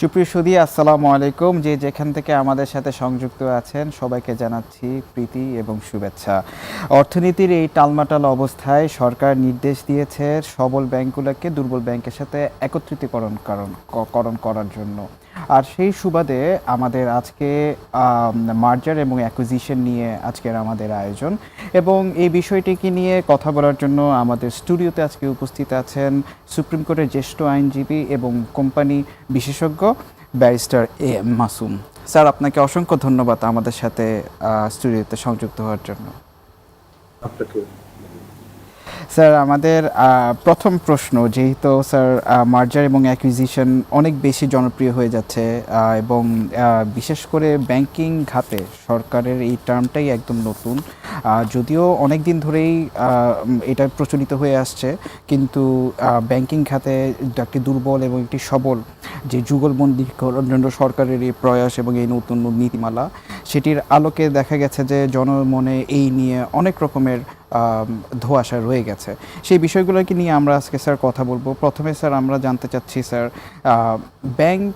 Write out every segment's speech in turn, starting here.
সুপ্রিয় সুদী আসসালামু আলাইকুম। যে যেখান থেকে আমাদের সাথে সংযুক্ত আছেন, সবাইকে জানাচ্ছি প্রীতি এবং শুভেচ্ছা। অর্থনীতির এই টালমাটাল অবস্থায় সরকার নির্দেশ দিয়েছে সবল ব্যাংকগুলোকে দুর্বল ব্যাংকের সাথে একত্রিতকরণ করণ করার জন্য। আর সেই সুবাদে আমাদের আজকে মার্জার এবং অ্যাকুইজিশন নিয়ে আজকের আমাদের আয়োজন। এবং এই বিষয়টিকে নিয়ে কথা বলার জন্য আমাদের স্টুডিওতে আজকে উপস্থিত আছেন সুপ্রিম কোর্টের জ্যেষ্ঠ আইনজীবী এবং কোম্পানি বিশেষজ্ঞ barrister A M Masum. Sir, আপনাকে অসংখ্য ধন্যবাদ আমাদের সাথে স্টুডিওতে সংযুক্ত হওয়ার জন্য। আপনাকে স্যার, আমাদের প্রথম প্রশ্ন, যেহেতু স্যার মার্জার এবং অ্যাকুইজিশন অনেক বেশি জনপ্রিয় হয়ে যাচ্ছে এবং বিশেষ করে ব্যাংকিং খাতে সরকারের এই টার্মটাই একদম নতুন যদিও অনেক দিন ধরেই এটা প্রচলিত হয়ে আসছে, কিন্তু ব্যাংকিং খাতে একটি দুর্বল এবং একটি সবল যে যুগলবন্দি সরকারের এই প্রয়াস এবং এই নতুন নীতিমালা, সেটির আলোকে দেখা গেছে যে জনমনে এই নিয়ে অনেক রকমের ধোঁয়াশা রয়ে গেছে। সেই বিষয়গুলোকে নিয়ে আমরা আজকে স্যার কথা বলব। প্রথমে স্যার আমরা জানতে চাচ্ছি স্যার ব্যাংক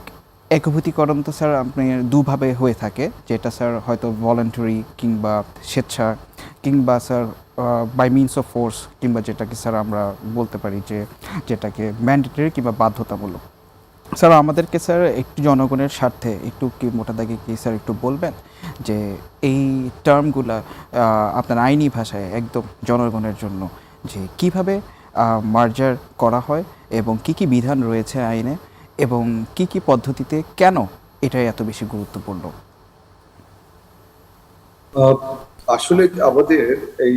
একভূতিকরণ তো স্যার আপনি দুভাবে হয়ে থাকে, যেটা স্যার হয়তো ভলেন্টারি কিংবা স্বেচ্ছা কিংবা sir by means of force কিংবা যেটাকে স্যার আমরা বলতে পারি যে, যেটাকে ম্যান্ডেটরি কিংবা বাধ্যতামূলক। স্যার, আমাদেরকে স্যার একটু জনগণের স্বার্থে একটু কি মোটা দাগে কি স্যার একটু বলবেন যে এই টার্মগুলা আপনার আইনি ভাষায় একদম জনগণের জন্য যে কীভাবে মার্জার করা হয় এবং কি কি বিধান রয়েছে আইনে এবং কি কি পদ্ধতিতে কেন এটাই এত বেশি গুরুত্বপূর্ণ? আসলে আমাদের এই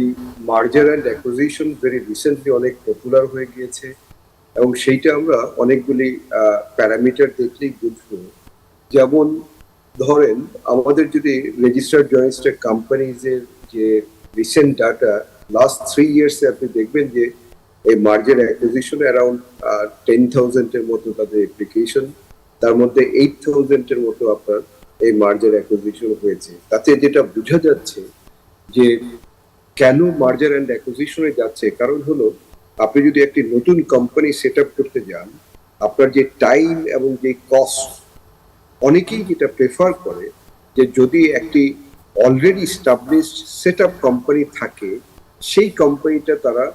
merger and acquisition very recently অনেক পপুলার হয়ে গিয়েছে। এবং সেইটা আমরা অনেকগুলি প্যারামিটার দেখলেই বুঝব। যেমন ধরেন, আমাদের যদি রেজিস্টার্ড জয়েন্ট কোম্পানিজের যে রিসেন্ট ডাটা লাস্ট থ্রি ইয়ার্সে আপনি দেখবেন যে এই মার্জার অ্যাকুইজিশন অ্যারাউন্ড টেন থাউজেন্ডের মতো তাদের অ্যাপ্লিকেশন তার মধ্যে এইট থাউজেন্ডের মতো আপনার এই মার্জার অ্যাকুইজিশন হয়েছে। তাতে যেটা বোঝা যাচ্ছে যে কেন মার্জার অ্যান্ড অ্যাকুইজিশনে যাচ্ছে, কারণ হলো আপনি যদি একটি নতুন কোম্পানি সেট আপ করতে যান, আপনার যে টাইম এবং যে কস্ট অনেকেই যেটা প্রেফার করে যে যদি একটি already established set up company থাকে, সেই কোম্পানিটা তারা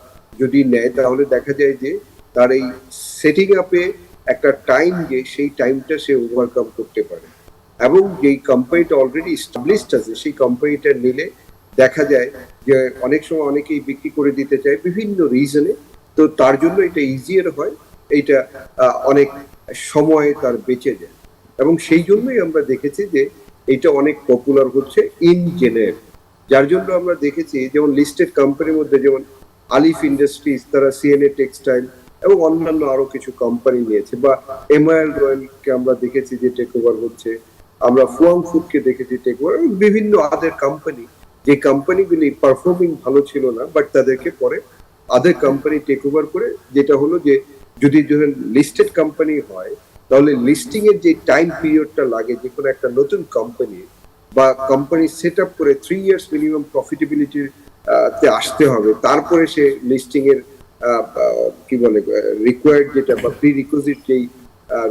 যদি নেয়, তাহলে দেখা যায় যে তার এই সেটিং আপে একটা টাইম যে সেই টাইমটা সে ওভারকাম করতে পারে। এবং যেই কোম্পানিটা অলরেডি স্টাবলিশড আছে, সেই কোম্পানিটা নিলে দেখা যায় যে অনেক সময় অনেকেই বিক্রি করে দিতে চায় বিভিন্ন রিজনে তো তার জন্য এটা ইজিয়ার হয় আহ, অনেক সময় তার বেঁচে যায়। এবং সেই জন্যই আমরা দেখেছি যে এটা অনেক পপুলার হচ্ছে ইন জেনারেল যার জন্য আমরা দেখেছি যেমন লিস্টেড কোম্পানির মধ্যে যেমন আলিফ ইন্ডাস্ট্রিজ তারা সিএনএ টেক্সটাইল এবং অন্যান্য আরও কিছু কোম্পানি নিয়েছে বা এমআইএল রয়্যালকে আমরা দেখেছি যে টেক ওভার হচ্ছে আমরা ফুয়াং ফুডকে দেখেছি টেক ওভার বিভিন্ন আদার কোম্পানি যে কোম্পানিগুলি পারফর্মিং ভালো ছিল না বাট তাদেরকে পরে আদার কোম্পানি টেক ওভার করে, যেটা হলো যে যদি ধরেন লিস্টেড কোম্পানি হয়, তাহলে লিস্টিং এর যে টাইম পিরিয়ডটা লাগে যে কোনো একটা নতুন কোম্পানি বা কোম্পানি সেট আপ করে থ্রি ইয়ার্স মিনিমাম প্রফিটেবিলিটির তে আসতে হবে। তারপরে সে লিস্টিং এর কি বলে রিকোয়ার্ড যেটা বা প্রি রিকোজিট যেই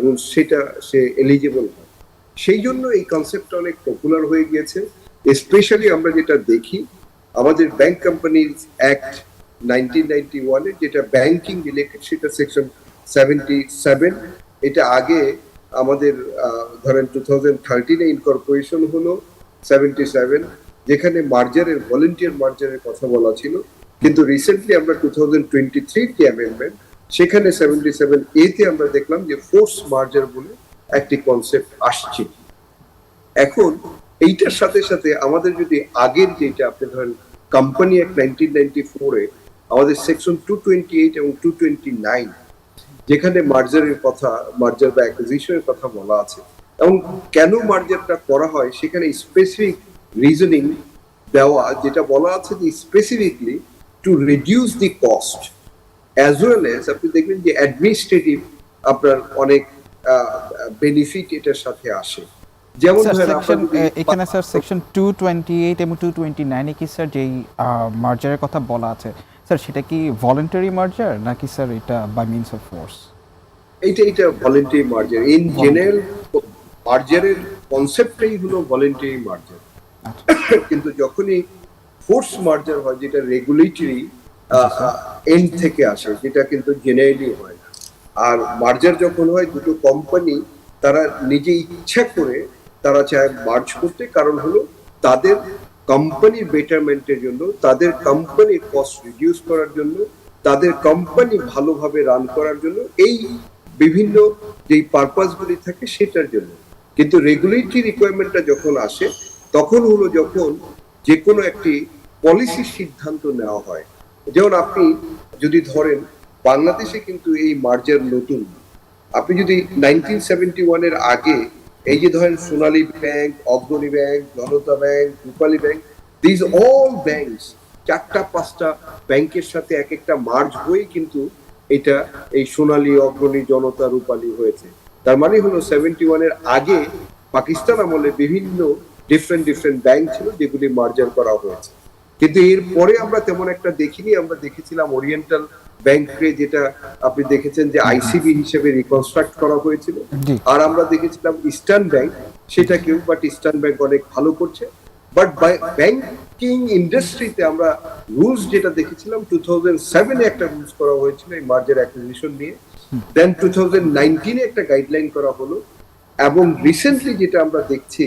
রুলস সেটা সে এলিজিবল হয়। সেই জন্য এই কনসেপ্টটা অনেক পপুলার হয়ে গিয়েছে। স্পেশালি আমরা যেটা দেখি, আমাদের bank companies act nineteen ninety ওয়ানে যেটা ব্যাংকিং রিলেটেড সেটা সেকশন সেভেন্টি সেভেন এটা আগে আমাদের ধরেন টু থাউজেন্ড ইনকর্পোরেশন হলো সেভেন্টি সেভেন যেখানে মার্জারের ভলেন্টিয়ার মার্জারের কথা বলা ছিল। কিন্তু রিসেন্টলি আমরা টু থাউজেন্ড টোয়েন্টি থ্রি যে অ্যামেন্ডমেন্ট সেখানে সেভেন্টি সেভেন এতে আমরা দেখলাম যে ফোর্স মার্জার বলে একটি কনসেপ্ট আসছে। এখন এইটার সাথে সাথে আমাদের যদি আগের যেটা আপনি ধরেন কোম্পানি অ্যাক্ট নাইনটিন নাইনটি ফোরে আমাদের সেকশন টু টোয়েন্টি এইট এবং টু টোয়েন্টি নাইন যেখানে মার্জারের কথা মার্জার বা অ্যাকুইজিশনের কথা বলা আছে। এবং কেন মার্জারটা করা হয় সেখানে স্পেসিফিক রিজনিং দেওয়া যেটা বলা আছে যে specifically to reduce the cost as well as আপনি দেখবেন যে অ্যাডমিনিস্ট্রেটিভ আপনার অনেক বেনিফিট এটার সাথে আসে। যেমন এখানে sir section two twenty eight এবং টু টোয়েন্টি নাইনে কি স্যার যেই মার্জারের কথা বলা আছে স্যার সেটা কি ভলেন্টারি মার্জার নাকি স্যার এটা বাই মিনস অফ ফোর্স এইটা এটা ভলেন্টারি মার্জার ইন জেনারেল মার্জারের কনসেপ্টটাই হলো ভলেন্টারি মার্জার কিন্তু যখনই ফোর্স মার্জার হয় যেটা রেগুলেটরি এন্ড থেকে আসে যেটা কিন্তু জেনারেলি হয় না। আর মার্জার যখন হয় দুটো কোম্পানি তারা নিজে ইচ্ছা করে তারা চায় মার্জ করতে। কারণ হলো তাদের কোম্পানির বেটারমেন্টের জন্য, তাদের কোম্পানির কস্ট রিডিউস করার জন্য, তাদের কোম্পানি ভালোভাবে রান করার জন্য, এই বিভিন্ন যেই পারপাসগুলি থাকে সেটার জন্য। কিন্তু রেগুলেটরি রিকোয়ারমেন্টটা যখন আসে, তখন হলো যখন যে কোনো একটি পলিসির সিদ্ধান্ত নেওয়া হয়। যেমন আপনি যদি ধরেন, বাংলাদেশে কিন্তু এই মার্জার নতুন। আপনি যদি নাইনটিন সেভেন্টি ওয়ানের আগে এই যে ধরেন Sonali bank, Agrani bank, Janata bank, Rupali bank these all banks চারটা, পাঁচটা ব্যাংকের সাথে এক একটা মার্জ হয়ে কিন্তু এটা এই সোনালী, অগ্রণী, জনতা, রূপালী হয়েছে। তার মানে হলো সেভেন্টি ওয়ানের আগে পাকিস্তান আমলে বিভিন্ন ডিফারেন্ট ডিফারেন্ট ব্যাংক ছিল যেগুলি মার্জার করা হয়েছে। কিন্তু এর পরে আমরা তেমন একটা দেখিনি আমরা দেখেছিলাম ওরিয়েন্টাল ব্যাংকে যেটা আপনি দেখেছেন যে আইসিবি হিসেবে রিকনস্ট্রাক্ট করা হয়েছিল। আর আমরা দেখেছিলাম ইস্টার্ন ব্যাংক সেটাকেও বাট ইস্টার্ন ব্যাংক অনেক ভালো করছে। বাট ব্যাংকিং ইন্ডাস্ট্রিতে আমরা রুলস যেটা দেখেছিলাম টু থাউজেন্ড সেভেনে একটা রুলস করা হয়েছিল এই মার্জার অ্যাকুইজিশন নিয়ে। দেন টু থাউজেন্ড নাইনটিনে একটা গাইডলাইন করা হলো। এবং রিসেন্টলি যেটা আমরা দেখছি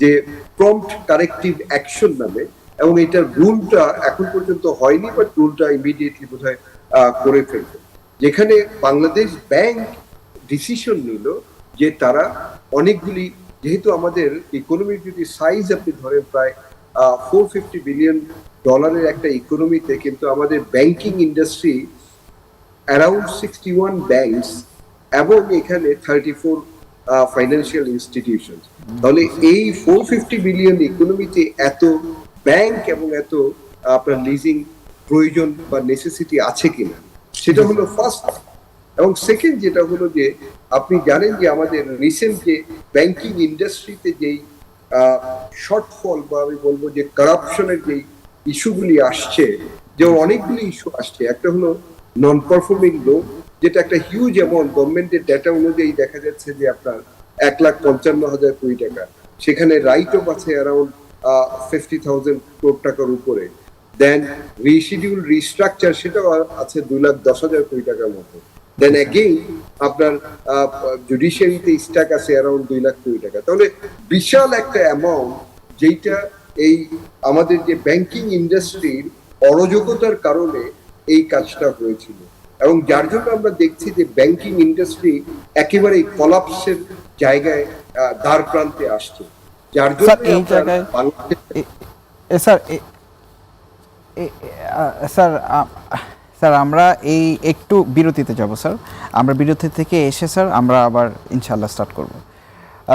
যে প্রম্পট কারেক্টিভ অ্যাকশন নামে এবং এটার রুলটা এখন পর্যন্ত হয়নি বাট রুলটা ইমিডিয়েটলি আহ, করে ফেলবে। যেখানে বাংলাদেশ ব্যাংক ডিসিশন নিল যে তারা অনেকগুলি যেহেতু আমাদের ইকোনমির যদি সাইজ আপনি ধরেন প্রায় ফোর ফিফটি বিলিয়ন ডলারের একটা ইকোনমিতে কিন্তু আমাদের banking industry around sixty one banks এবং এখানে থার্টি ফোর ফাইন্যান্সিয়াল ইনস্টিটিউশন তাহলে এই ফোর ফিফটি বিলিয়ন ইকোনমিতে এত ব্যাংক এবং এত আপনার লিজিং প্রয়োজন বা নেসেসিটি আছে কিনা, সেটা হলো ফার্স্ট এবং সেকেন্ড যেটা হলো যে আপনি জানেন যে আমাদের রিসেন্ট যে ব্যাংকিং ইন্ডাস্ট্রিতে যেই শর্টফল বা আমি বলব যে কারাপশনের যেই ইস্যুগুলি আসছে যেমন অনেকগুলি ইস্যু আসছে, একটা হলো নন পারফর্মিং লোন যেটা একটা হিউজ অ্যামাউন্ট গভর্নমেন্টের ডেটা অনুযায়ী দেখা যাচ্ছে যে আপনার এক লাখ পঞ্চান্ন হাজার কোটি টাকা, সেখানে রাইট অফ আছে অ্যারাউন্ড ফিফটি থাউজেন্ড কোটি টাকার উপরে। দেন রিশিডিউল রিস্ট্রাকচার সেটাও আছে দুই লাখ দশ হাজার কোটি টাকার মতো। দেন অ্যাগেইন আপনার জুডিশিয়ারিতে স্ট্যাক আছে অ্যারাউন্ড দুই লাখ কোটি টাকা। তাহলে বিশাল একটা অ্যামাউন্ট যেটা এই আমাদের যে ব্যাংকিং ইন্ডাস্ট্রির অরাজকতার কারণে এই কাজটা হয়েছিল। এবং যার জন্য আমরা দেখছি যে ব্যাংকিং ইন্ডাস্ট্রি একেবারে কলাপসের জায়গায় দ্বার প্রান্তে আসছে। যার জন্য স্যার, এই জায়গায়- স্যার স্যার স্যার আমরা এই একটু বিরতিতে যাব স্যার। আমরা বিরতি থেকে এসে স্যার আমরা আবার ইনশাল্লাহ স্টার্ট করব।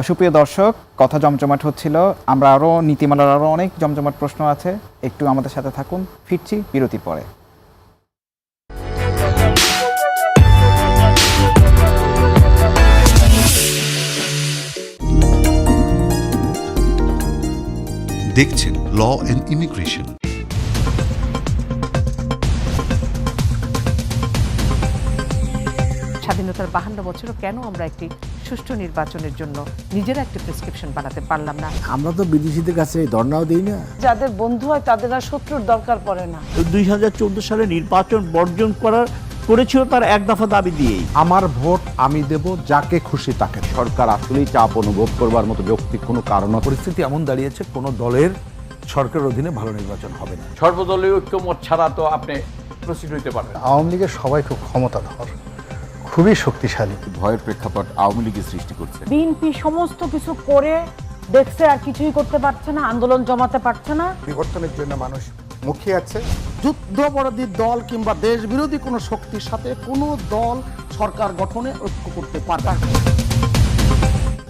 সুপ্রিয় দর্শক কথা জমজমাট হচ্ছিল। আমরা আরও নীতিমালার আরও অনেক জমজমাট প্রশ্ন আছে। একটু আমাদের সাথে থাকুন। ফিরছি বিরতি পরে। দেখছেন ল অ্যান্ড ইমিগ্রেশন স্বাধীনতার বাহান্ন বছরও কেন আমরা একটি সুষ্ঠু নির্বাচনের জন্য নিজেরা একটি প্রেসক্রিপশন বানাতে পারলাম না? আমরা তো বিদেশিদের কাছে ধর্নাও দিই না। যাদের বন্ধু হয় তাদের আর শত্রুর দরকার পড়ে না। দুই হাজার চোদ্দ সালে নির্বাচন বর্জন করার করেছিল তার এক দফা দাবি দিয়েই। আমার ভোট আমি দেব যাকে খুশি তাকে সরকার আসলেই চাপ অনুভব করবার মতো যৌক্তিক কোনো কারণ পরিস্থিতি এমন দাঁড়িয়েছে কোনো দলের সরকারের অধীনে ভালো নির্বাচন হবে না। সর্বদলীয় ঐক্যমত ছাড়া তো আপনি প্রস্তুত হইতে পারবেন আওয়ামী লীগের সবাই খুব ক্ষমতাধর খুবই শক্তিশালী। ভয়ের প্রেক্ষাপট আওয়ামী লীগের সৃষ্টি করছে। বিএনপি সমস্ত কিছু করে দেখছে আর কিছুই করতে পারছে না আন্দোলন জমাতে পারছে না। বিবর্তনের জন্য মানুষ মুখিয়ে আছে। যুদ্ধপরাধী দল কিংবা দেশ বিরোধী কোনো শক্তির সাথে কোনো দল সরকার গঠনে ঐক্য করতে পারবে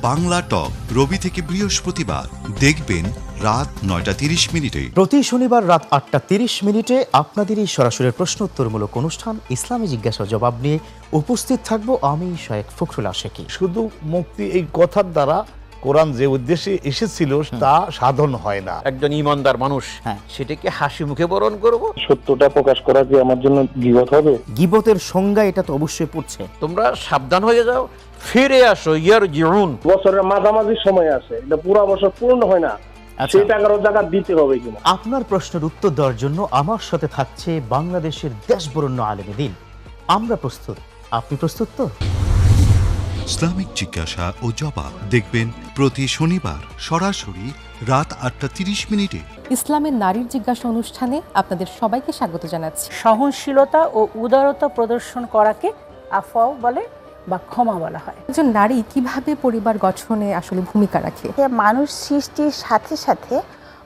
বাংলা টক রবি থেকে বৃহস্পতিবার। দেখবেন রাত নয়টা তিরিশ মিনিটে। প্রতি শনিবার রাত আটটা তিরিশ মিনিটে আপনাদের এই সরাসরি প্রশ্ন উত্তরমূলক অনুষ্ঠান ইসলামী জিজ্ঞাসা জবাব নিয়ে উপস্থিত থাকব আমি শায়েক ফখরুল আশেকি। শুধু মুক্তি এই কথার দ্বারা কোরআন যে উদ্দেশ্যে এসেছিল তা সাধন হয় না। একজন ইমানদার মানুষ হ্যাঁ। সেটাকে হাসি মুখে বরণ করব? সত্যটা প্রকাশ করা যে আমার জন্য বিপদ হবে? গিবতের সংজ্ঞা এটা তো অবশ্যই পড়ছে। তোমরা সাবধান হয়ে যাও ফিরে আসো ইয়ার জিউন বছরের মাঝামাঝি সময় আছে এটা পুরো বছর পূর্ণ হয় না। আচ্ছা। জায়গা দিতে হবে কিনা? আপনার প্রশ্নের উত্তর দেওয়ার জন্য আমার সাথে থাকছে বাংলাদেশের দেশবরণ্য আলেমী দিন। আমরা প্রস্তুত। আপনি প্রস্তুত তো? ইসলামিক জিজ্ঞাসা ও জবাব দেখবেন প্রতি শনিবার সরাসরি রাত আটটা তিরিশ মিনিটে ইসলামের নারীর জিজ্ঞাসা অনুষ্ঠানে আপনাদের সবাইকে স্বাগত জানাচ্ছি। সহনশীলতা ও উদারতা প্রদর্শন করাকে আফাও বলে বা ক্ষমা বলা হয়। একজন নারী কীভাবে পরিবার গঠনে আসলে ভূমিকা রাখে? মানুষ সৃষ্টির সাথে সাথে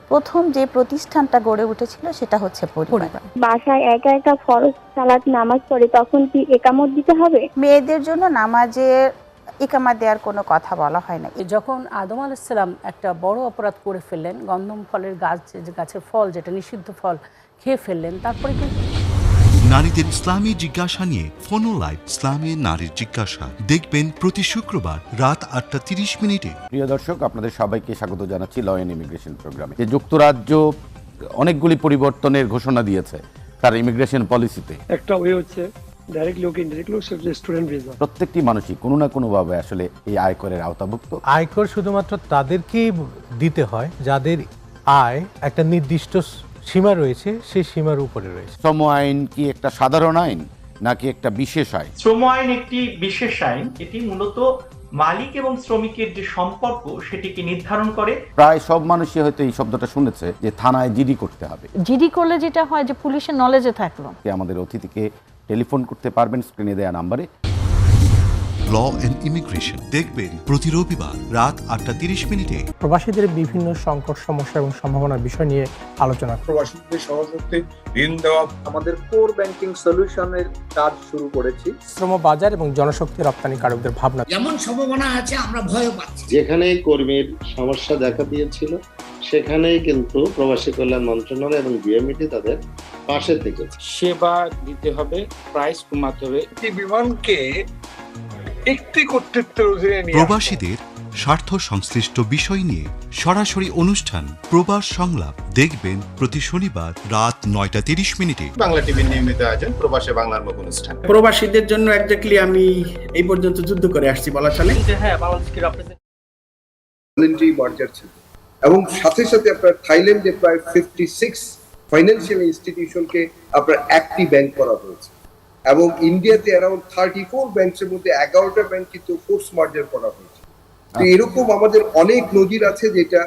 প্রথম যে প্রতিষ্ঠানটা গড়ে উঠেছিল সেটা হচ্ছে পরিবার। পরিবার। বাসায় একা একা ফরজ সালাত নামাজ পড়ে তখন কি একামত দিতে হবে? মেয়েদের জন্য নামাজের ইকামা দেওয়ার কোনো কথা বলা হয় না যখন আদম আলাইসাল্লাম একটা বড় অপরাধ করে ফেললেন গন্ধম ফলের গাছ যে গাছের ফল যেটা নিষিদ্ধ ফল খেয়ে ফেললেন তারপরে কিন্তু নারীদের ইসলামী জিজ্ঞাসা নিয়ে ফোনো লাইভ ইসলামী নারীর জিজ্ঞাসা। দেখবেন প্রতি শুক্রবার রাত আটটা তিরিশ মিনিটে। প্রিয় দর্শক আপনাদের সবাইকে স্বাগত জানাচ্ছি ল অ্যান্ড ইমিগ্রেশন প্রোগ্রামে। যে যুক্তরাজ্য অনেকগুলি পরিবর্তনের ঘোষণা দিয়েছে তার ইমিগ্রেশন পলিসিতে। একটা ওয়ে হচ্ছে ডাইরেক্ট লোক ইনডাইরেক্ট লোক স্টুডেন্ট ভিসা প্রত্যেকটি মানুষই কোনো না কোনোভাবে আসলে এই আয়করের আওতাভুক্ত। আয়কর শুধুমাত্র তাদেরকেই দিতে হয় যাদের আয় একটা নির্দিষ্ট সীমা রয়েছে সেই সীমার উপরে রয়েছে। শ্রম আইন কি একটা সাধারণ আইন নাকি একটা বিশেষ আইন? শ্রম আইন একটি বিশেষ আইন এটি মূলত মালিক এবং শ্রমিকের যে সম্পর্ক সেটিকে নির্ধারণ করে। প্রায় সব মানুষই হয়তো এই শব্দটা শুনেছে যে থানায় জিডি করতে হবে। জিডি করলে যেটা হয় যে পুলিশের নলেজে থাকল। কে আমাদের অতিথিকে টেলিফোন করতে পারবেন স্ক্রিনে দেওয়া নাম্বারে। ল অ্যান্ড ইমিগ্রেশন দেখবেন প্রতি রবিবার রাত আটটা তিরিশ মিনিটে। প্রবাসীদের বিভিন্ন সংকট সমস্যা এবং সম্ভাবনার বিষয় নিয়ে আলোচনা। প্রবাসীদের সহজতে ঋণ দেওয়া আমাদের কোর ব্যাংকিং সলিউশনের কাজ শুরু করেছি। শ্রম বাজার এবং জনশক্তি রপ্তানি কারকদের ভাবনা। যেমন সম্ভাবনা আছে আমরা ভয় পাচ্ছি। যেখানেই কর্মীর সমস্যা দেখা দিয়েছিল সেখানেই কিন্তু প্রবাসী কল্যাণ মন্ত্রণালয় এবং বিএমইটি তাদের পাশে থেকেছে সেবা দিতে হবে প্রাইস কমাতে হবে। বিমানকে একটি কর্তৃত্বের অধীনে নিয়ে প্রবাসীদের স্বার্থ সংশ্লিষ্ট বিষয় নিয়ে সরাসরি অনুষ্ঠান প্রবাস সংলাপ দেখবেন প্রতি শনিবার রাত নয়টা তিরিশ মিনিটে। বাংলা টিভির নিয়মিত আয়োজন প্রবাসে বাংলার মুখ অনুষ্ঠান। প্রবাসীদের জন্য একজাক্টলি আমি এই পর্যন্ত যুদ্ধ করে আসছি বলা চলে। হ্যাঁ বাংলাদেশকে এবং সাথে সাথে আপনার থাইল্যান্ডে প্রায় ফিফটি সিক্স ফাইন্যান্সিয়াল ইনস্টিটিউশনকে আপনার একটি ব্যাংক করা হয়েছে। এবং ইন্ডিয়াতে অ্যারাউন্ড থার্টি ফোর ব্যাংকের মধ্যে এগারোটা ব্যাংক কিন্তু ফোর্স মার্জার করা হয়েছে। তো এরকম আমাদের অনেক নজির আছে যেটা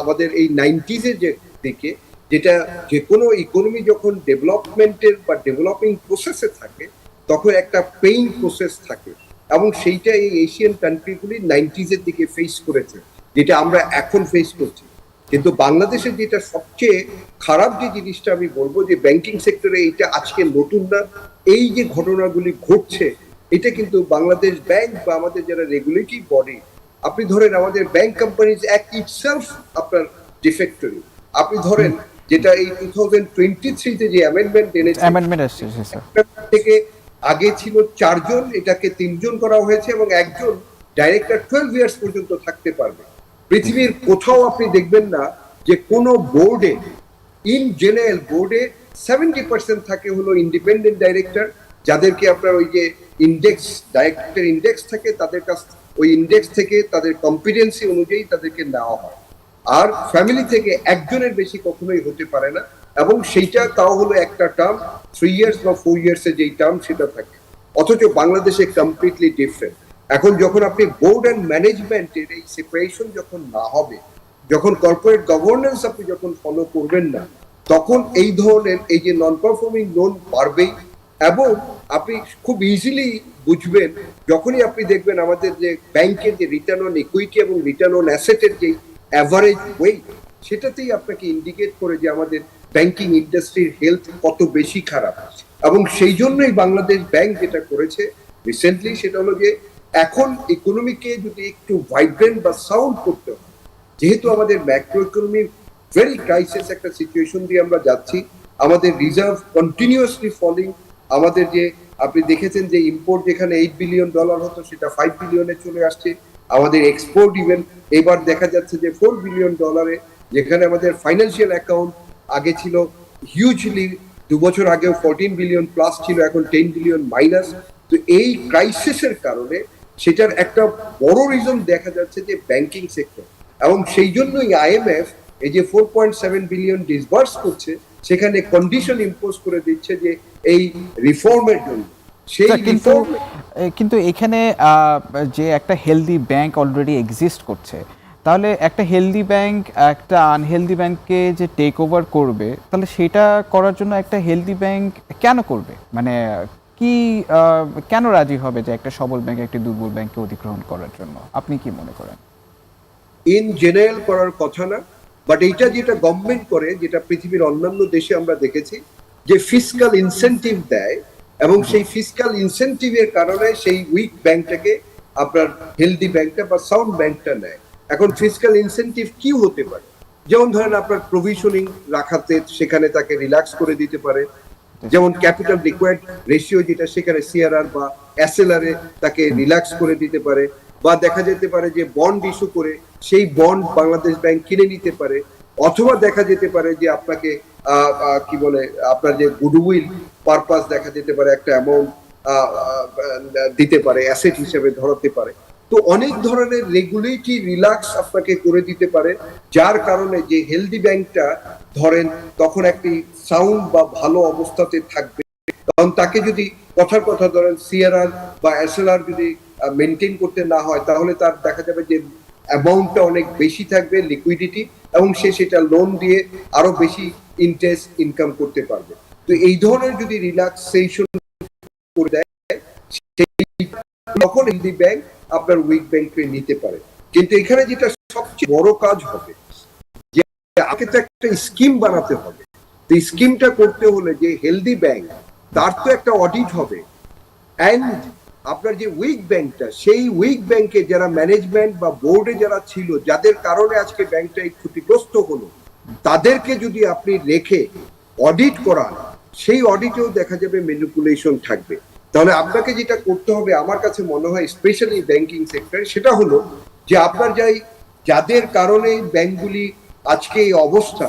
আমাদের এই নাইনটিজের যে দিকে যেটা যে কোনো ইকোনমি যখন ডেভেলপমেন্টের বা ডেভেলপিং প্রসেসে থাকে তখন একটা পেইন প্রসেস থাকে। এবং সেইটা এই এশিয়ান কান্ট্রিগুলি নাইনটিজের দিকে ফেস করেছে। যেটা আমরা এখন ফেস করছি। কিন্তু বাংলাদেশের যেটা সবচেয়ে খারাপ যে জিনিসটা আমি বলব যে ব্যাংকিং সেক্টরে এটা আজকে নতুন না এই যে ঘটনাগুলি ঘটছে এটা কিন্তু বাংলাদেশ ব্যাংক বা আমাদের যারা রেগুলেটরি বডি আপনি ধরেন আমাদের ব্যাংক কোম্পানিজ অ্যাক্ট ইটসেলফ আপনার ডিফেক্টরি আপনি ধরেন যেটা এই টু থাউজেন্ড টোয়েন্টি থ্রিতে যে অ্যামেন্ডমেন্ট এনেছে থেকে আগে ছিল চারজন এটাকে তিনজন করা হয়েছে এবং একজন ডাইরেক্টর টুয়েলভ ইয়ার্স পর্যন্ত থাকতে পারবে। পৃথিবীর কোথাও আপনি দেখবেন না যে কোনো বোর্ডে ইন জেনারেল বোর্ডে সেভেন্টি পার্সেন্ট থাকে হলো ইন্ডিপেন্ডেন্ট ডাইরেক্টর যাদেরকে আপনার ওই যে ইন্ডেক্স ডাইরেক্টর ইন্ডেক্স থাকে, তাদের কাছ, ওই ইন্ডেক্স থেকে তাদের কম্পিটেন্সি অনুযায়ী তাদেরকে নেওয়া হয়। আর ফ্যামিলি থেকে একজনের বেশি কখনোই হতে পারে না, এবং সেইটা তাও হলো একটা টার্ম থ্রি ইয়ার্স বা ফোর ইয়ার্সের যেই টার্ম সেটা থাকে। অথচ বাংলাদেশে কমপ্লিটলি ডিফারেন্ট এখন যখন আপনি বোর্ড অ্যান্ড ম্যানেজমেন্টের এই সেপারেশন যখন না হবে, যখন কর্পোরেট গভর্নেন্স আপনি যখন ফলো করবেন না, তখন এই ধরনের এই যে নন পারফর্মিং লোন বাড়বেই এবং আপনি খুব ইজিলি বুঝবেন, যখনই আপনি দেখবেন আমাদের যে ব্যাংকের যে রিটার্ন অন ইকুইটি এবং রিটার্ন অন অ্যাসেটের যে অ্যাভারেজ ওয়েট সেটাতেই আপনাকে ইন্ডিকেট করে যে আমাদের ব্যাংকিং ইন্ডাস্ট্রির হেলথ কত বেশি খারাপ। এবং সেই জন্যই বাংলাদেশ ব্যাংক যেটা করেছে রিসেন্টলি সেটা হলো যে এখন ইকোনমিকে যদি একটু ভাইব্রেন্ট বা সাউন্ড করতে হয়, যেহেতু আমাদের ম্যাক্রো ইকোনমি ভেরি ক্রাইসিস একটা সিচুয়েশন দিয়ে আমরা যাচ্ছি, আমাদের রিজার্ভ কন্টিনিউয়াসলি ফলিং আমাদের যে আপনি দেখেছেন যে ইম্পোর্ট যেখানে এইট বিলিয়ন ডলার হতো, সেটা ফাইভ বিলিয়নে চলে আসছে, আমাদের এক্সপোর্ট ইভেন এবার দেখা যাচ্ছে যে ফোর বিলিয়ন ডলারে যেখানে আমাদের ফাইন্যান্সিয়াল অ্যাকাউন্ট আগে ছিল হিউজলি দু বছর আগেও ফোরটিন বিলিয়ন প্লাস ছিল, এখন টেন বিলিয়ন মাইনাস তো এই ক্রাইসিসের কারণে সেটার একটা বড় রিজন দেখা যাচ্ছে যে ব্যাংকিং সেক্টর এবং সেই জন্যই আইএমএফ এই যে four point seven billion disburse করছে সেখানে কন্ডিশন ইম্পোজ করে দিচ্ছে যে এই রিফর্মের জন্য। সেই কিন্তু কিন্তু এখানে যে একটা হেলদি ব্যাংক অলরেডি এক্সিস্ট করছে তাহলে একটা হেলদি ব্যাংক একটা আনহেলদি ব্যাংককে যে টেক ওভার করবে তাহলে সেটা করার জন্য একটা হেলদি ব্যাংক কেন করবে? মানে কি কেন রাজি হবে যে একটা সবল ব্যাংক, একটি দুর্বল ব্যাংককে অধিগ্রহণ করার জন্য? আপনি কি মনে করেন? ইন জেনারেল করার কথা না, বাট এইটা যেটা গভর্নমেন্ট করে, যেটা পৃথিবীর অন্যান্য দেশে আমরা দেখেছি, যে ফিসকাল ইনসেনটিভ দেয় এবং সেই ফিসকাল ইনসেনটিভের কারণে সেই উইক ব্যাংকটাকে আপনার হেলদি ব্যাংকটা বা সাউন্ড ব্যাংকটা নেয়। এখন ফিসকাল ইনসেনটিভ কি হতে পারে? যেমন ধরেন আপনার প্রভিশনিং রাখাতে সেখানে তাকে রিল্যাক্স করে দিতে পারে যেমন ক্যাপিটাল রিকোয়ার্ড রেশিও যেটা, সেখানে সিআরআর বা এসএলআর এ তাকে রিল্যাক্স করে দিতে পারে। বা দেখা যেতে পারে যে বন্ড ইস্যু করে সেই বন্ড বাংলাদেশ ব্যাংক কিনে নিতে পারে। অথবা দেখা যেতে পারে যে আপনাকে কি বলে, আপনার যে গুডউইল পারপাস দেখা যেতে পারে, একটা অ্যামাউন্ট দিতে পারে অ্যাসেট হিসেবে ধরাতে পারে। তো অনেক ধরনের রেগুলেটরি রিল্যাক্স আপনাকে করে দিতে পারে, যার কারণে যে হেলদি ব্যাংকটা ধরেন তখন একটি সাউন্ড বা ভালো অবস্থাতে থাকবে। কারণ তাকে যদি কথার কথা ধরেন সিআরআর বা এসএলআর যদি মেনটেন করতে না হয়, তাহলে তার দেখা যাবে যে অ্যামাউন্টটা অনেক বেশি থাকবে লিকুইডিটি এবং সে সেটা লোন দিয়ে আরও বেশি ইন্টারেস্ট ইনকাম করতে পারবে। তো এই ধরনের যদি রিল্যাক্সেশন করে দেয় তখন হেলদি ব্যাংক আপনার উইক ব্যাংকে নিতে পারে। কিন্তু এখানে যেটা সবচেয়ে বড় কাজ হবে, যে আগে তো একটা স্কিম বানাতে হবে। তো স্কিমটা করতে হলে যে হেলদি ব্যাংক তার তো একটা অডিট হবে। অ্যান্ড আপনার যে উইক ব্যাংকটা সেই উইক ব্যাংকে যারা ম্যানেজমেন্ট বা বোর্ডে যারা ছিল, যাদের কারণে আজকে ব্যাংকটা এই ক্ষতিগ্রস্ত হলো, তাদেরকে যদি আপনি রেখে অডিট করান, সেই অডিটেও দেখা যাবে ম্যানিপুলেশন থাকবে। তাহলে আপনাকে যেটা করতে হবে, আমার কাছে মনে হয় স্পেশালি ব্যাংকিং সেক্টর সেটা হলো যে আপনার যাই, যাদের কারণে ব্যাংকগুলি আজকে এই অবস্থা,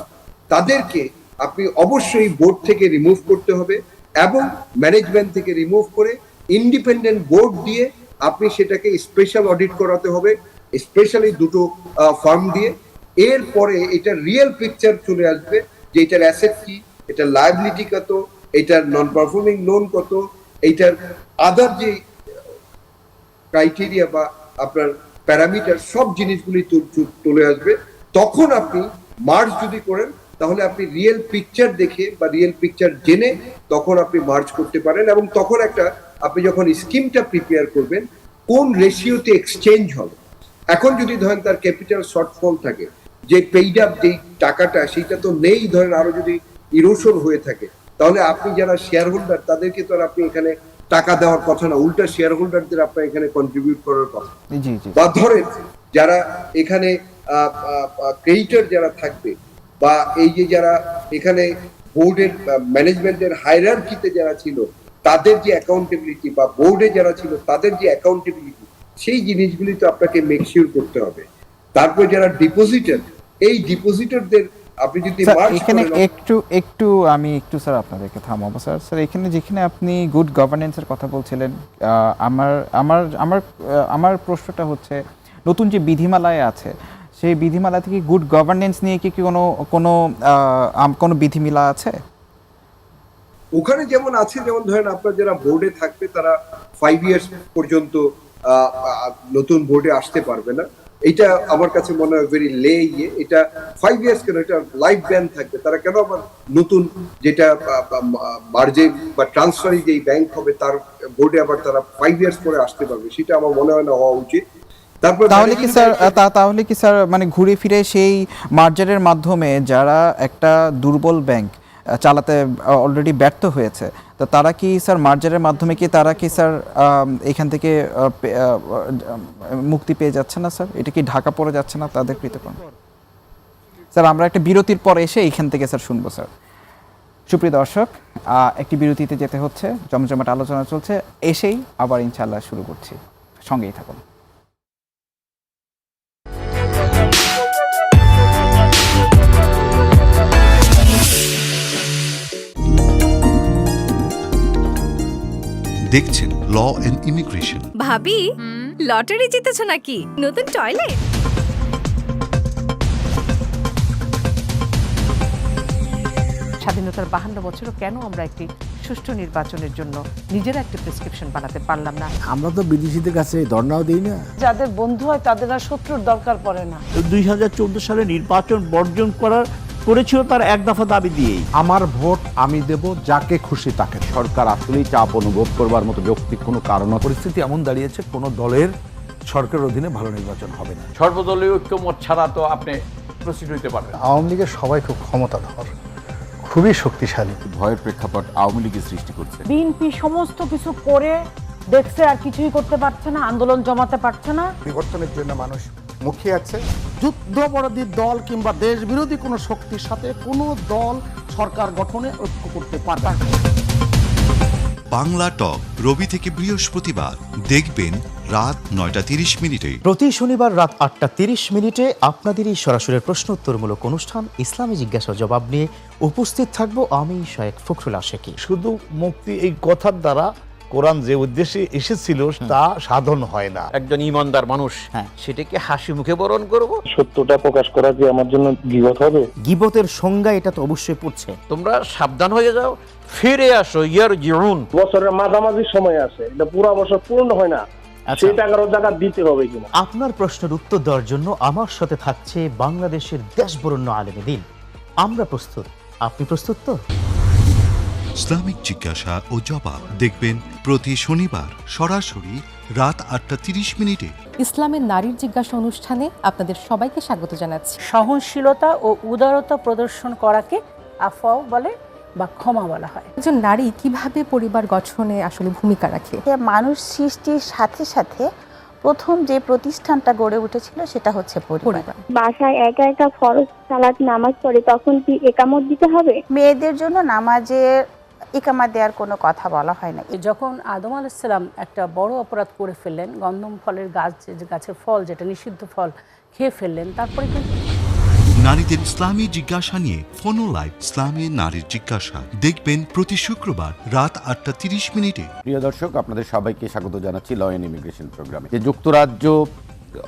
তাদেরকে আপনি অবশ্যই বোর্ড থেকে রিমুভ করতে হবে এবং ম্যানেজমেন্ট থেকে রিমুভ করে ইন্ডিপেন্ডেন্ট বোর্ড দিয়ে আপনি সেটাকে স্পেশাল অডিট করাতে হবে স্পেশালি দুটো ফার্ম দিয়ে। এরপরে এটা রিয়েল পিকচার চলে আসবে যে এটার অ্যাসেট কি, এটার লায়াবিলিটি কত, এটার নন পারফর্মিং লোন কত এইটার আদার যে ক্রাইটেরিয়া বা আপনার প্যারামিটার সব জিনিসগুলি চলে আসবে, তখন আপনি মার্চ যদি করেন, তাহলে আপনি রিয়েল পিকচার দেখে বা রিয়েল পিকচার জেনে তখন আপনি মার্চ করতে পারেন এবং তখন একটা আপনি যখন স্কিমটা প্রিপেয়ার করবেন, কোন রেশিওতে এক্সচেঞ্জ হবে। এখন যদি ধরেন তার ক্যাপিটাল শর্টফল থাকে, যে পেইড আপ যেই টাকাটা সেটা তো নেই, ধরেন আরও যদি ইরোশন হয়ে থাকে তাহলে আপনি যারা শেয়ার হোল্ডার তাদেরকে তো আর আপনি এখানে টাকা দেওয়ার কথা না উল্টা শেয়ার হোল্ডারদের আপনার এখানে কন্ট্রিবিউট করার কথা। বা ধরেন যারা এখানে ক্রেডিটার যারা থাকবে বা এই যে যারা এখানে বোর্ডের ম্যানেজমেন্টের হায়ারার্কিতে যারা ছিল তাদের যে অ্যাকাউন্টেবিলিটি বা বোর্ডে যারা ছিল তাদের যে অ্যাকাউন্টেবিলিটি সেই জিনিসগুলি তো আপনাকে মেকশিওর করতে হবে। তারপর যারা ডিপোজিটার এই ডিপোজিটরদের আপনি যদি এখানে একটু একটু আমি একটু স্যার আপনাদেরকে থামাবো স্যার স্যার এখানে যেখানে আপনি গুড গভর্নেন্সের কথা বলছিলেন আমার আমার আমার আমার প্রশ্নটা হচ্ছে নতুন যে বিধিমালায় আছে সেই বিধিমালা থেকে গুড গভর্নেন্স নিয়ে কি কোনো কোনো কোনো বিধিমালা আছে? ওখানে যেমন আছে যেমন ধরেন আপনার যারা বোর্ডে থাকবে তারা ফাইভ ইয়ার্স পর্যন্ত নতুন বোর্ডে আসতে পারবে না। এটা আমার কাছে মনে হয় ভেরি লে ইয়ে এটা ফাইভ ইয়ার্স কেন? এটা লাইফ ব্যান থাকবে। তারা কেন আবার নতুন যেটা মার্জে বা ট্রান্সফারি যেই ব্যাংক হবে তার বোর্ডে আবার তারা ফাইভ ইয়ার্স পরে আসতে পারবে। সেটা আমার মনে হয় না হওয়া উচিত। তারপর তাহলে কি স্যার তাহলে কি স্যার মানে ঘুরে ফিরে সেই মার্জারের মাধ্যমে যারা একটা দুর্বল ব্যাংক চালাতে অলরেডি ব্যর্থ হয়েছে। তো তারা কি, স্যার, মার্জারের মাধ্যমে কি তারা কি, স্যার এখান থেকে মুক্তি পেয়ে যাচ্ছে না, স্যার? এটা কি ঢাকা পড়ে যাচ্ছে না তাদের কৃতকর্ম? স্যার, আমরা একটা বিরতির পর এসে এখান থেকে, স্যার, শুনব, স্যার। সুপ্রিয় দর্শক একটি বিরতিতে যেতে হচ্ছে। জমজমাট আলোচনা চলছে। এসেই আবার ইনশাল্লাহ শুরু করছি। সঙ্গেই থাকুন। দেখছেন ল অ্যান্ড ইমিগ্রেশন ভাবি লটারি জিতেছো নাকি? নতুন টয়লেট স্বাধীনতার বাহান্ন বছরও কেন আমরা একটি সুষ্ঠু নির্বাচনের জন্য নিজেরা একটি প্রেসক্রিপশন বানাতে পারলাম না? আমরা তো বিদেশিদের কাছে ধর্নাও দিই না। যাদের বন্ধু হয় তাদের আর শত্রুর দরকার পড়ে না। দুই হাজার চোদ্দ সালে নির্বাচন বর্জন করার করেছিল তার এক দফা দাবি দিয়েই। আমার ভোট আমি দেব যাকে খুশি তাকে। সরকার আসলেই চাপ অনুভব করবার মতো যৌক্তিক কোনো কারণ পরিস্থিতি এমন দাঁড়িয়েছে কোনো দলের সরকারের অধীনে ভালো নির্বাচন হবে না। সর্বদলীয় ঐক্যমত ছাড়া তো আপনি প্রসিড হইতে পারবেন আওয়ামী লীগের সবাই খুব ক্ষমতাধর খুবই শক্তিশালী। ভয়ের প্রেক্ষাপট আওয়ামী লীগের সৃষ্টি করছে। বিএনপি সমস্ত কিছু করে দেখছে আর কিছুই করতে পারছে না আন্দোলন জমাতে পারছে না। বিবর্তনের জন্য মানুষ মুখিয়ে আছে। যুদ্ধপরাধী দল কিংবা দেশ বিরোধী কোনো শক্তির সাথে কোনো দল সরকার গঠনে ঐক্য করতে পারবে না। বাংলা টক রবি থেকে বৃহস্পতিবার। দেখবেন রাত নয়টা তিরিশ মিনিটে। প্রতি শনিবার রাত আটটা তিরিশ মিনিটে আপনাদেরই সরাসরি প্রশ্ন উত্তরমূলক অনুষ্ঠান ইসলামী জিজ্ঞাসা জবাব নিয়ে উপস্থিত থাকব আমি শায়েক ফখরুল আশেকি। শুধু মুক্তি এই কথার দ্বারা কোরআন যে উদ্দেশ্যে এসেছিল তা সাধন হয় না। একজন ইমানদার মানুষ সেটাকে হাসি মুখে বরণ করব? সত্যটা প্রকাশ করা যে আমার জন্য বিপদ হবে? গিবতের সংজ্ঞা এটা তো অবশ্যই পড়ছে। তোমরা সাবধান হয়ে যাও ফিরে আসো ইয়ার জিউন বছরের মাঝামাঝি সময় আছে এটা পুরো বছর পূর্ণ হয় না। আচ্ছা। সেই টাকারও জায়গা দিতে হবে কিনা? আপনার প্রশ্নের উত্তর দেওয়ার জন্য আমার সাথে থাকছে বাংলাদেশের দেশবরণ্য আলেমে দিন। আমরা প্রস্তুত। আপনি প্রস্তুত তো? ইসলামিক জিজ্ঞাসা ও জবাব দেখবেন প্রতি শনিবার সরাসরি রাত আটটা তিরিশ মিনিটে। ইসলামের নারীর জিজ্ঞাসা অনুষ্ঠানে আপনাদের সবাইকে স্বাগত জানাচ্ছি। সহনশীলতা ও উদারতা প্রদর্শন করাকে আফাও বলে বা ক্ষমা বলা হয়। একজন নারী কীভাবে পরিবার গঠনে আসলে ভূমিকা রাখে? মানুষ সৃষ্টির সাথে সাথে প্রথম যে প্রতিষ্ঠানটা গড়ে উঠেছিল সেটা হচ্ছে পরিবার। বাসায় একা একা ফরজ সালাত নামাজ পড়ে তখন কি একামত দিতে হবে? মেয়েদের জন্য নামাজের ইকামা দেওয়ার কোনো কথা বলা হয় না যখন আদম আলাইসাল্লাম একটা বড় অপরাধ করে ফেললেন গন্ধম ফলের গাছ যে গাছের ফল যেটা নিষিদ্ধ ফল খেয়ে ফেললেন তারপরে কিন্তু নারীদের ইসলামী জিজ্ঞাসা নিয়ে ফোনো লাইভ ইসলামী নারীর জিজ্ঞাসা। দেখবেন প্রতি শুক্রবার রাত আটটা তিরিশ মিনিটে। প্রিয় দর্শক আপনাদের সবাইকে স্বাগত জানাচ্ছি ল অ্যান্ড ইমিগ্রেশন প্রোগ্রামে। যে যুক্তরাজ্য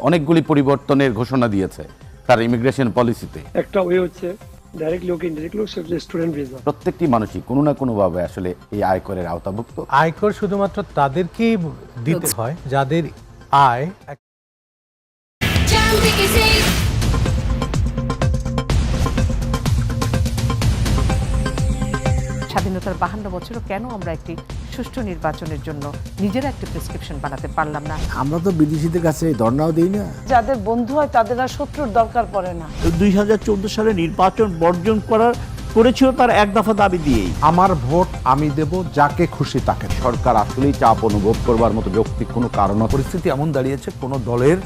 অনেকগুলি পরিবর্তনের ঘোষণা দিয়েছে তার ইমিগ্রেশন পলিসিতে। একটা ওয়ে হচ্ছে directly okay indirectly student visa প্রত্যেকটি মানুষই কোনো না কোনোভাবে আসলে এই আয়করের আওতাভুক্ত। আয়কর শুধুমাত্র তাদেরকেই দিতে হয় যাদের আয় স্বাধীনতার বাহান্ন বছর কেন আমরা একটি সুষ্ঠু নির্বাচনের জন্য নিজেরা একটা প্রেসক্রিপশন বানাতে পারলাম না। আমরা তো বিদেশিদের কাছে ধর্নাও দিই না। যাদের বন্ধু হয় তাদের আর শত্রুর দরকার পড়ে না। দুই হাজার চোদ্দ সালে নির্বাচন বর্জন করার করেছিল তার এক দফা দাবি দিয়েই। আমার ভোট আমি দেব যাকে খুশি তাকে। সরকার আসলেই চাপ অনুভব করবার মতো যৌক্তিক কোনো কারণ পরিস্থিতি এমন দাঁড়িয়েছে কোনো দলের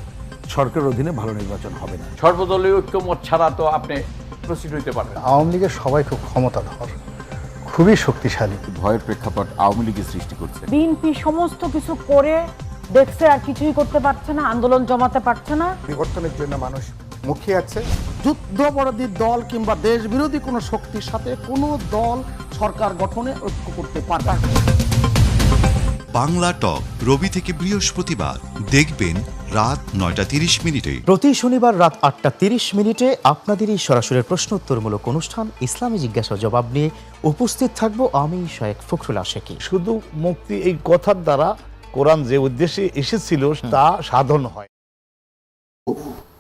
সরকারের অধীনে ভালো নির্বাচন হবে না। সর্বদলীয় ঐক্যমত ছাড়া তো আপনি প্রসিড হইতে পারবেন। আওয়ামী লীগের সবাই খুব ক্ষমতাধর। খুবই শক্তিশালী। ভয়ের প্রেক্ষাপট আওয়ামী লীগের সৃষ্টি করছে। বিএনপি সমস্ত কিছু করে দেখছে আর কিছুই করতে পারছে না আন্দোলন জমাতে পারছে না। বিবর্তনের জন্য মানুষ মুখে আছে। যুদ্ধপরাধী দল কিংবা দেশ বিরোধী কোনো শক্তির সাথে কোনো দল সরকার গঠনে ঐক্য করতে পারবে না। বাংলা টক রবি থেকে বৃহস্পতিবার। দেখবেন রাত নয়টা তিরিশ মিনিটে। প্রতি শনিবার রাত আটটা তিরিশ মিনিটে আপনাদেরই সরাসরি প্রশ্ন উত্তরমূলক অনুষ্ঠান ইসলামী জিজ্ঞাসা জবাব নিয়ে উপস্থিত থাকব আমি শায়েক ফখরুল আশেকি। শুধু মুক্তি এই কথার দ্বারা কোরআন যে উদ্দেশ্যে এসেছিল তা সাধন হয়।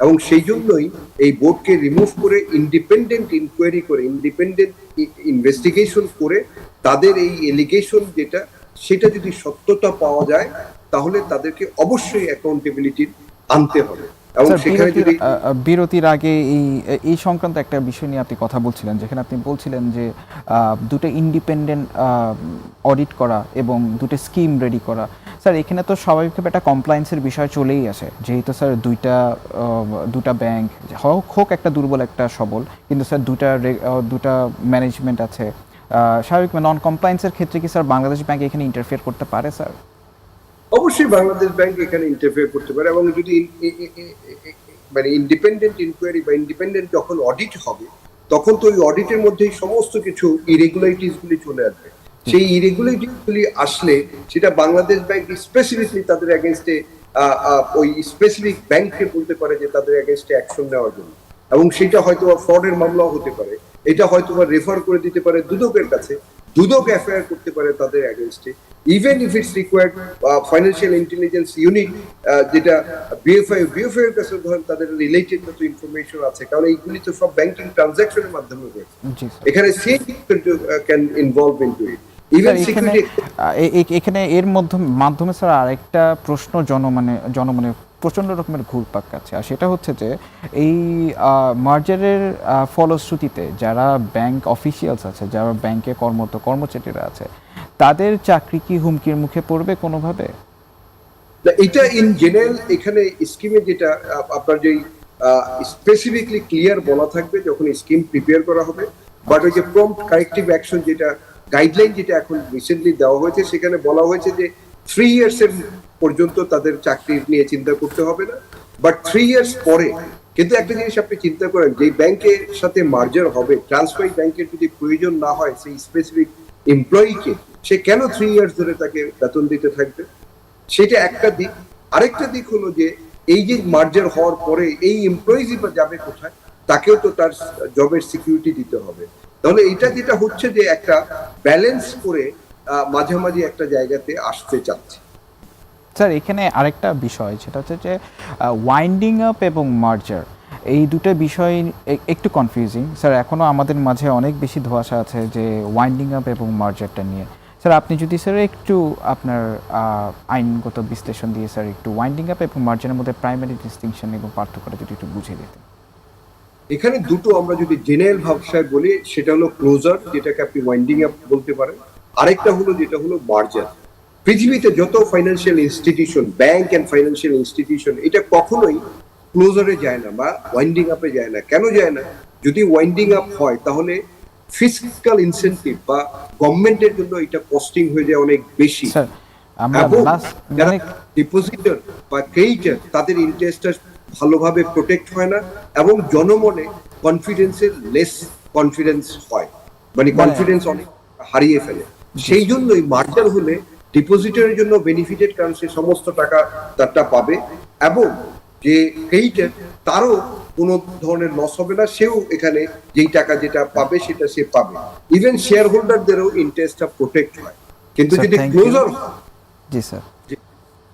এবং সেই জন্যই এই বোর্ডকে রিমুভ করে ইন্ডিপেন্ডেন্ট ইনকোয়ারি করে ইন্ডিপেন্ডেন্ট ইনভেস্টিগেশন করে তাদের এই এলিগেশন যেটা সেটা যদি সত্যতা পাওয়া যায় তাহলে তাদেরকে অবশ্যই অ্যাকাউন্টেবিলিটি আনতে হবে। এবং সেখানে বিরতির যদি আগে এই এই সংক্রান্ত একটা বিষয় নিয়ে আপনি কথা বলছিলেন যেখানে আপনি বলছিলেন যে দুটো ইন্ডিপেন্ডেন্ট অডিট করা এবং দুটো স্কিম রেডি করা। স্যার এখানে তো স্বাভাবিকভাবে একটা কমপ্লায়েন্সের বিষয় চলেই আসে। যেহেতু স্যার দুইটা দুটা ব্যাংক হোক হোক একটা দুর্বল একটা সবল কিন্তু স্যার দুটা দুটা ম্যানেজমেন্ট আছে। স্বাভাবিক নন কমপ্লায়েন্সের ক্ষেত্রে কি স্যার বাংলাদেশ ব্যাংক এখানে ইন্টারফেয়ার করতে পারে স্যার অবশ্যই বাংলাদেশ ব্যাংক এখানে ইন্টারফেয়ার করতে পারে এবং যদি মানে ইন্ডিপেন্ডেন্ট ইনকোয়ারি বা ইন্ডিপেন্ডেন্ট যখন অডিট হবে, তখন তো ওই অডিটের মধ্যেই সমস্ত কিছু ইরেগুলারিটিস গুলি চলে আসবে। সেই ইরেগুলেটিভগুলি আসলে সেটা বাংলাদেশ ব্যাংক স্পেসিফিকলি তাদের এগেনস্টে ওই স্পেসিফিক ব্যাংককে বলতে পারে যে তাদের এগেনস্টে অ্যাকশন নেওয়ার জন্য। এবং সেটা হয়তো ফ্রডের মামলাও হতে পারে। এটা হয়তো বা রেফার করে দিতে পারে দুদকের কাছে। দুদক এফআইআর করতে পারে তাদের এগেনস্টে even if it's required financial intelligence unit যেটা বিএফআই বিএফআই এর কাছে ধরেন তাদের রিলেটেড মতো ইনফরমেশন আছে কারণ এইগুলি তো সব ব্যাংকিং ট্রানজাকশনের মাধ্যমে হয়েছে। এখানে সে ক্যান ইনভলভ ইনটু ইট এখানে এর মাধ্যমে মাধ্যমে স্যার আরেকটা প্রশ্ন জনমনে জনমনে প্রচণ্ড রকমের ঘুরপাক আছে আর সেটা হচ্ছে যে এই মার্জারের ফলশ্রুতিতে যারা ব্যাংক অফিসিয়ালস আছে, যারা ব্যাংকে কর্মরত কর্মচারীরা আছে, তাদের চাকরি কি হুমকির মুখে পড়বে কোনোভাবে? এটা ইন জেনারেল এখানে স্কিমে যেটা আপনার যেই স্পেসিফিকলি ক্লিয়ার বলা থাকবে যখন স্কিম প্রিপেয়ার করা হবে বাট ওই যে প্রম্পট কারেক্টিভ অ্যাকশন যেটা গাইডলাইন যেটা এখন রিসেন্টলি দেওয়া হয়েছে, সেখানে বলা হয়েছে যে থ্রি ইয়ার্স এর পর্যন্ত তাদের চাকরি নিয়ে চিন্তা করতে হবে না। বাট থ্রি ইয়ার্স পরে, কিন্তু একটা জিনিস আপনি চিন্তা করেন যে ব্যাংকের সাথে মার্জার হবে ট্রান্সফার ব্যাংকের যদি প্রয়োজন না হয়, সেই স্পেসিফিক এমপ্লয়িকে সে কেন থ্রি ইয়ার্স ধরে তাকে বেতন দিতে থাকবে? সেটা একটা দিক। আরেকটা দিক হলো যে, এই যে মার্জার হওয়ার পরে এই এমপ্লয়িজই বা যাবে কোথায়, তাকেও তো তার জবের সিকিউরিটি দিতে হবে। তাহলে এটা যেটা হচ্ছে যে একটা ব্যালেন্স করে মাঝামাঝি একটা জায়গাতে আসতে চাচ্ছে। স্যার এখানে আরেকটা বিষয় সেটা হচ্ছে যে ওয়াইন্ডিং আপ এবং মার্জার এই দুটো বিষয় একটু কনফিউজিং স্যার এখনও আমাদের মাঝে অনেক বেশি ধোঁয়াশা আছে যে ওয়াইন্ডিং আপ এবং মার্জারটা নিয়ে। স্যার আপনি যদি স্যার একটু আপনার আইনগত বিশ্লেষণ দিয়ে স্যার একটু ওয়াইন্ডিং আপ এবং মার্জারের মধ্যে প্রাইমারি ডিস্টিংশন এবং পার্থক্যটা যদি একটু বুঝিয়ে দিতেন। এখানে দুটো আমরা যদি জেনারেল ভাষায় বলি সেটা হলো ক্লোজার যেটাকে আপনি ওয়াইন্ডিং আপ বলতে পারেন। আরেকটা হলো যেটা হলো মার্জার পৃথিবীতে যত financial institution bank and financial institution এটা কখনোই ক্লোজারে যায় না বা ওয়াইন্ডিং আপে যায় না। কেন যায় না? যদি ওয়াইন্ডিং আপ হয় তাহলে ফিজিক্যাল ইনসেন্টিভ বা গভর্নমেন্টের জন্য এটা কস্টিং হয়ে যায় অনেক বেশি। যারা মানে ডিপোজিটর বা ক্রেডিটার তাদের ইন্টারেস্টটা ভালোভাবে প্রোটেক্ট হয় না এবং জনমনে কনফিডেন্সের লেস কনফিডেন্স হয়। মানে কনফিডেন্স অনেক হারিয়ে ফেলে। সেই জন্যই মার্জার হলে ডিপোজিটরের জন্য বেনিফিটেড কারণ সে সমস্ত টাকা তারটা পাবে এবং যে ক্রেডিটর তারও কোনো ধরনের লস হবে না সেও এখানে যেই টাকা যেটা পাবে সেটা সে পাবে। ইভেন শেয়ার হোল্ডারদেরও ইন্টারেস্টটা প্রোটেক্ট হয়। কিন্তু যদি. ক্লোজার জি স্যার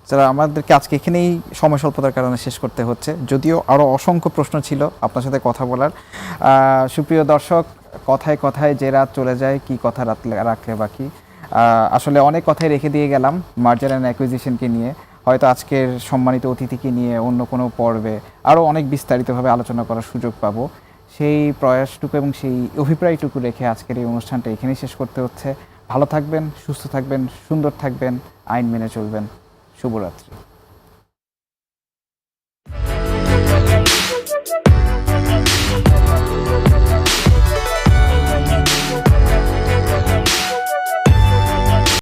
স্যার আমাদেরকে আজকে এখানেই সময় স্বল্পতার কারণে শেষ করতে হচ্ছে। যদিও আরও অসংখ্য প্রশ্ন ছিল আপনার সাথে কথা বলার। আহ, সুপ্রিয় দর্শক কথায় কথায় যে রাত চলে যায়, কি কথা রাখলে রাখলে বাকি আসলে অনেক কথাই রেখে দিয়ে গেলাম মার্জার অ্যান্ড অ্যাকুইজিশনকে নিয়ে। হয়তো আজকের সম্মানিত অতিথিকে নিয়ে অন্য কোনো পর্বে আরও অনেক বিস্তারিতভাবে আলোচনা করার সুযোগ পাবো। সেই প্রয়াসটুকু এবং সেই অভিপ্রায়টুকু রেখে আজকের এই অনুষ্ঠানটা এখানেই শেষ করতে হচ্ছে। ভালো থাকবেন, সুস্থ থাকবেন, সুন্দর থাকবেন, আইন মেনে চলবেন। শুভরাত্রি।